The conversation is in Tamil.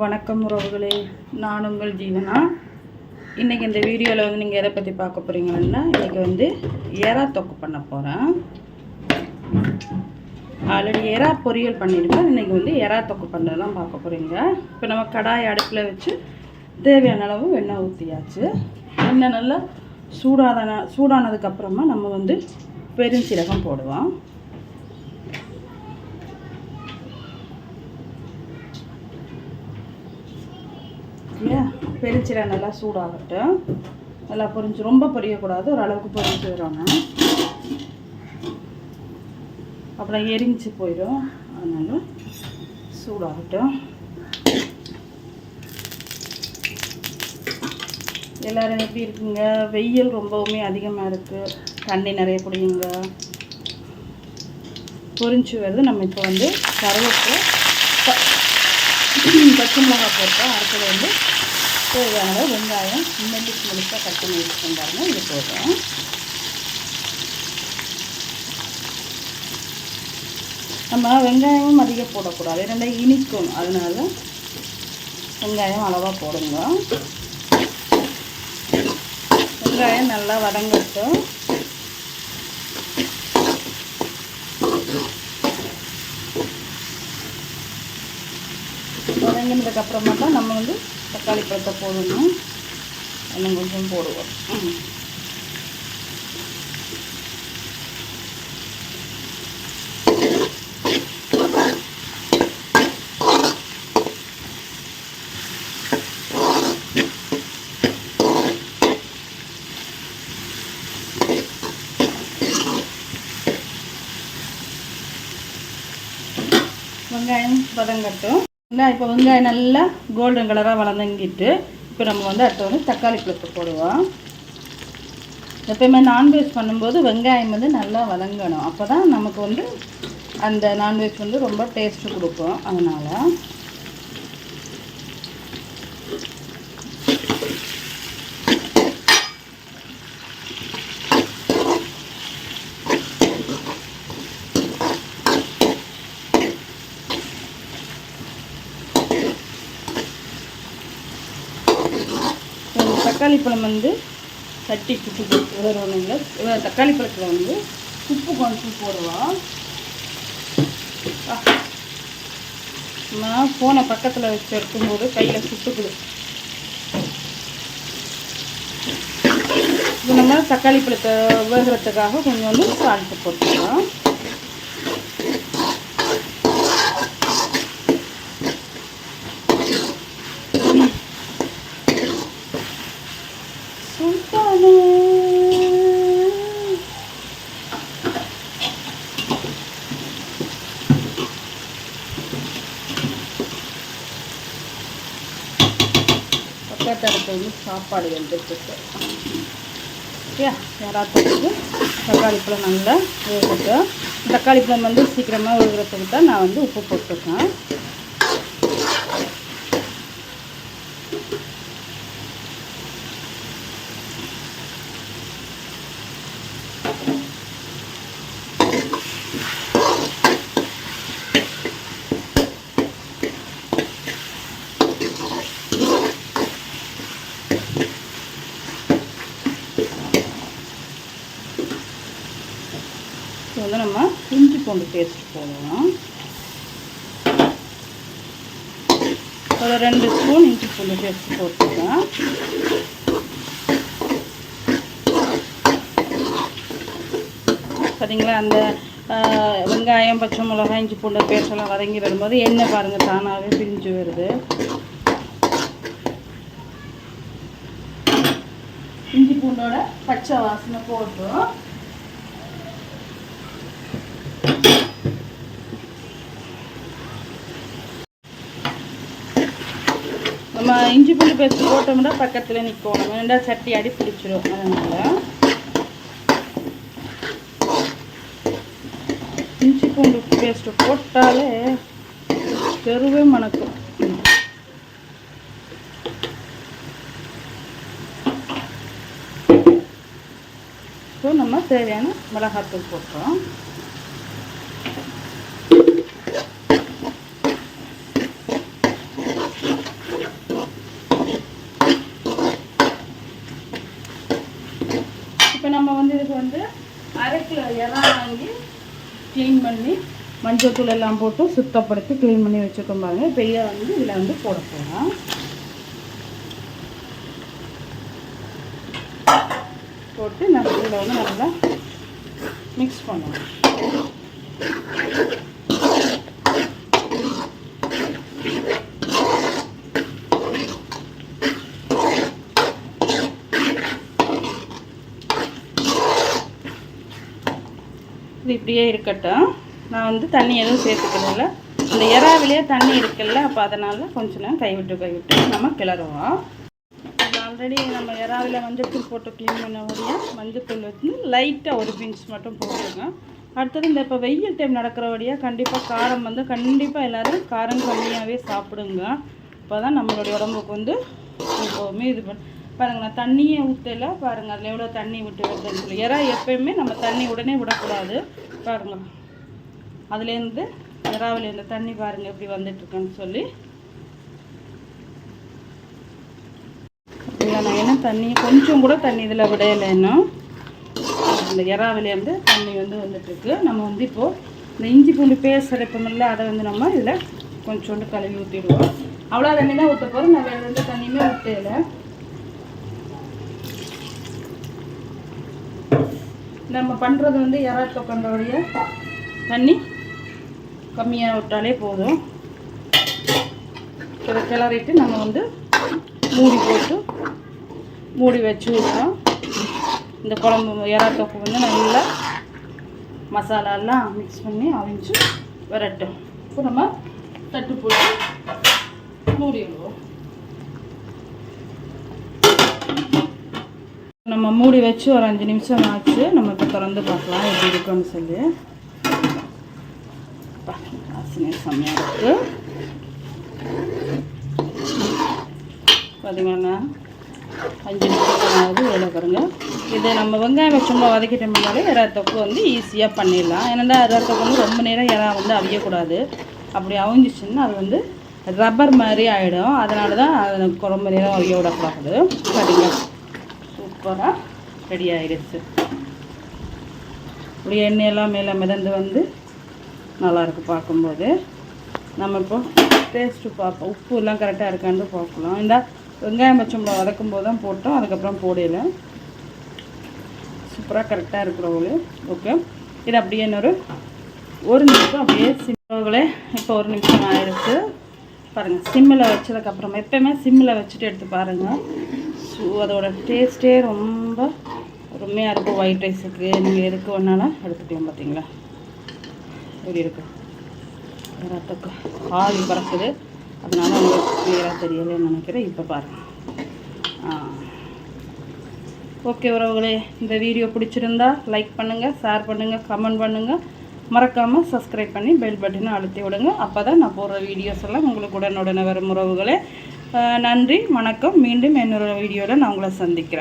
வணக்கம் உறவுகளே. நான் உங்கள் ஜீவனா இன்றைக்கி இந்த வீடியோவில் வந்து நீங்கள் எதை பற்றி பார்க்க போகிறீங்கன்னா இன்றைக்கி வந்து எறா தொக்கு பண்ண போகிறேன் ஆல்ரெடி எறா பொரியல் பண்ணியிருக்கேன் இன்றைக்கி வந்து எறா தொக்கு பண்ணுறது தான் பார்க்க போகிறீங்க இப்போ நம்ம கடாய் அடுப்பில் வச்சு தேவையான அளவு எண்ணெய் ஊற்றியாச்சு எண்ணெய் நல்லா சூடான சூடானதுக்கப்புறமா நம்ம வந்து பெருஞ்சீரகம் போடுவோம். இல்லையா நல்லா சூடாகட்டும். நல்லா பொரிஞ்சு ரொம்ப பொரியக்கூடாது. ஓரளவுக்கு பொரிஞ்சு வரணும் அப்புறம் எரிஞ்சு போயிடும். அதனால சூடாகட்டும். எல்லோரும் எப்படி இருக்குங்க? வெயில் ரொம்பவுமே அதிகமாக இருக்குது தண்ணி நிறைய குடியுங்க பொரிஞ்சு வருது. நம்ம இப்போ வந்து கருவேப்பிலை பச்சை மிளகாய் போட்டோம் அடுத்தது வந்து தேவையான வெங்காயம் மெல்லிஸ் மெல்லிஸாக கட் பண்ணி வச்சுக்கோங்க இது போதும். நம்ம வெங்காயமும் அதிகம் போடக்கூடாது. ரெண்டா இனிக்கும். அதனால வெங்காயம் அளவாக போடுங்க. வெங்காயம் நல்லா வதங்கட்டும். வதங்கினதுக்கு அப்புறமா தான் நம்ம வந்து தக்காளி பழத்தை போடணும். இன்னும் கொஞ்சம் போடுவோம். வெங்காயம் பதங்கட்டும் இல்லை இப்போ வெங்காயம் நல்லா கோல்டன் கலராக வளர்ந்தங்கிட்டு இப்போ நம்ம வந்து அடுத்து வந்து தக்காளி பழத்தை போடுவோம். எப்பயுமே நான்வெஜ் பண்ணும்போது வெங்காயம் வந்து நல்லா வதங்கணும். அப்போ தான் நமக்கு வந்து அந்த நான்வெஜ் வந்து ரொம்ப டேஸ்ட்டு கொடுக்கும். அதனால் இந்த தக்காளி பழம் வந்து தட்டி சுட்டு வேறு ஒன்றும் இல்லை. தக்காளி பழத்தில் வந்து உப்பு கொஞ்சம் போடுவோம் நான் ஃபோனை பக்கத்தில் வச்சு இருக்கும்போது கையில் சுட்டுக்குது இது நம்ம தக்காளி பழத்தை வேகிறதுக்காக கொஞ்சம் வந்து சால்ட்டு போட்டுக்கலாம். பக்கத்து சாப்பாடு வந்துட்டுருக்கு ஓகே யாராத்துக்கு தக்காளி பழம் நல்லா வேகட்டும். தக்காளி பழம் வந்து சீக்கிரமாக வேகிறதுக்கு தான் நான் வந்து உப்பு போட்டிருக்கேன். வந்து நம்ம இஞ்சி பூண்டு பேஸ்ட் போடுவோம் ஒரு ரெண்டு ஸ்பூன் இஞ்சி பூண்டு பேஸ்ட் போட்டுக்கலாம். பார்த்தீங்களா அந்த வெங்காயம் பச்சை மிளகாய் இஞ்சி பூண்டு பேஸ்டெல்லாம் வதங்கி வரும்போது எண்ணெய் பாருங்கள் தானாகவே பிரிஞ்சு வருது. இஞ்சி பூண்டோட பச்சை வாசனை போட்டோம் நம்ம இஞ்சி பூண்டு பேஸ்ட் போட்டோம்னா பக்கத்தில் நிற்கும் ரெண்டா சட்டி அடி பிடிச்சிரும். அதனால் இஞ்சி பூண்டு பேஸ்ட் போட்டாலே தெருவே மணக்கும். ஸோ நம்ம தேவையான மிளகாத்தூள் போட்டுறோம் இப்போ நம்ம வந்து இதுக்கு வந்து அரை கிலோ வாங்கி க்ளீன் பண்ணி மஞ்சள் தூள் எல்லாம் போட்டு சுத்தப்படுத்தி க்ளீன் பண்ணி வச்சுருக்கோம் பாருங்கள் இப்போ இதை வந்து இதில் வந்து போட போகிறோம் போட்டு நம்ம இதில் வந்து நல்லா மிக்ஸ் பண்ணுவோம் இது இப்படியே இருக்கட்டும். நான் வந்து தண்ணி எதுவும் சேர்த்துக்கிறதில்ல இந்த இறாவிலேயே தண்ணி இருக்குல்ல அப்போ அதனால் கொஞ்ச நேரம் கைவிட்டு கைவிட்டு நம்ம கிளறுவோம். ஆல்ரெடி நம்ம இறாவில் மஞ்சத்தூள் போட்டு க்ளீன் பண்ண முடியும். மஞ்சத்தூள் வந்து லைட்டாக ஒரு பிஞ்ச் மட்டும் போட்டுருங்க. அடுத்தது இந்த இப்போ வெயில் டைம் நடக்கிறபடியாக கண்டிப்பாக காரம் வந்து கண்டிப்பாக எல்லோரும் காரம் கம்மியாகவே சாப்பிடுங்க. அப்போ தான் நம்மளுடைய உடம்புக்கு வந்து எப்போவுமே இது பண்ண பாருங்கள் தண்ணியை தண்ணியே ஊற்றல பாருங்கள் அதில் எவ்வளோ தண்ணி விட்டு வருதுன்னு சொல்லி. இறா எப்பயுமே நம்ம தண்ணி உடனே விடக்கூடாது. பாருங்கள் அதுலேருந்து இறாவிலேருந்து தண்ணி பாருங்கள் எப்படி வந்துட்டுருக்குன்னு சொல்லி. நான் என்ன தண்ணி கொஞ்சம் கூட தண்ணி இதில் விடையலை இன்னும். இந்த இறாவிலேருந்து தண்ணி வந்து வந்துட்டுருக்கு நம்ம வந்து இப்போது இந்த இஞ்சி பூண்டு பேஸ்ட் அரைப்போம்ல அதை வந்து நம்ம இதில் கொஞ்சோண்டு கழுவி ஊற்றிடுவோம் அவ்வளோ தண்ணி தான் ஊற்ற போகிறோம் நான் வேறு எந்த தண்ணியுமே ஊற்றலை நம்ம பண்ணுறது வந்து இறாக்க பண்ணுறவுடைய தண்ணி கம்மியாக விட்டாலே போதும். இதை கிளறிட்டு நம்ம வந்து மூடி போட்டு மூடி வச்சு விட்டோம். இந்த குழம்பு இறாத்தொக்கு வந்து நல்லா மசாலாலாம் மிக்ஸ் பண்ணி அவிஞ்சு விரட்டும். இப்போ நம்ம தட்டு போட்டு மூடி விடுவோம். நம்ம மூடி வச்சு ஒரு அஞ்சு நிமிஷம் ஆச்சு. நம்ம இப்போ திறந்து பார்க்கலாம். எப்படி இருக்குன்னு சொல்லி. வாசனை செம்மையாக இருக்குது பார்த்தீங்கன்னா அஞ்சு நிமிஷம் ஆகுது வேலை பாருங்க. இதை நம்ம வெங்காயம் சும்மா வதக்கிட்டோம்னாலே இறா தொக்கு வந்து ஈஸியாக பண்ணிடலாம். ஏன்னா இறா தொக்கு வந்து ரொம்ப நேரம் இறா வந்து அவியக்கூடாது. அப்படி அவிஞ்சிச்சுன்னா அது வந்து ரப்பர் மாதிரி ஆகிடும் அதனால தான் அது ரொம்ப நேரம் அவிய விடக்கூடாது. பார்த்தீங்களா சூப்பராக ரெடி ஆயிடுச்சு. இப்படி எண்ணெயெல்லாம் மேலே மிதந்து வந்து நல்லாயிருக்கு பார்க்கும்போது. நம்ம இப்போ டேஸ்ட்டு பார்ப்போம். உப்பு எல்லாம் கரெக்டாக இருக்கான்னு பார்க்கலாம். இந்த வெங்காயம் பச்சம்பளம் வதக்கும் போது தான் போட்டோம். அதுக்கப்புறம் போடையில சூப்பராக கரெக்டாக இருக்கிறவங்களே ஓகே இது அப்படியே இன்னொரு ஒரு நிமிஷம் அப்படியே சிம்மங்களே இப்போ ஒரு நிமிஷம் ஆயிடுச்சு. பாருங்கள் சிம்மில் வச்சதுக்கப்புறம் எப்போயுமே சிம்மில் வச்சுட்டு எடுத்து பாருங்கள் ஸோ அதோட டேஸ்ட்டே ரொம்ப அருமையாக இருக்கும். ஒயிட் ரைஸுக்கு நீங்கள் எதுக்கு வேணாலும் எடுத்துக்கலாம் பார்த்தீங்களா எப்படி இருக்கு? ரத்தக்கு ஆவி பறக்குது. அதனால உங்களுக்கு கிளியராக தெரியலைன்னு நினைக்கிறேன். இப்போ பாருங்கள் ஓகே உறவுகளே இந்த வீடியோ பிடிச்சிருந்தா லைக் பண்ணுங்கள் ஷேர் பண்ணுங்கள் கமெண்ட் பண்ணுங்கள் மறக்காமல் சப்ஸ்கிரைப் பண்ணி பெல் பட்டனை அழுத்தி விடுங்க. அப்போ தான் நான் போடுற வீடியோஸ் எல்லாம் உங்களுக்கு உடனுடனே வரும் உறவுகளே. நன்றி வணக்கம். மீண்டும் என்னோட வீடியோவில் நான் உங்களை சந்திக்கிறேன்.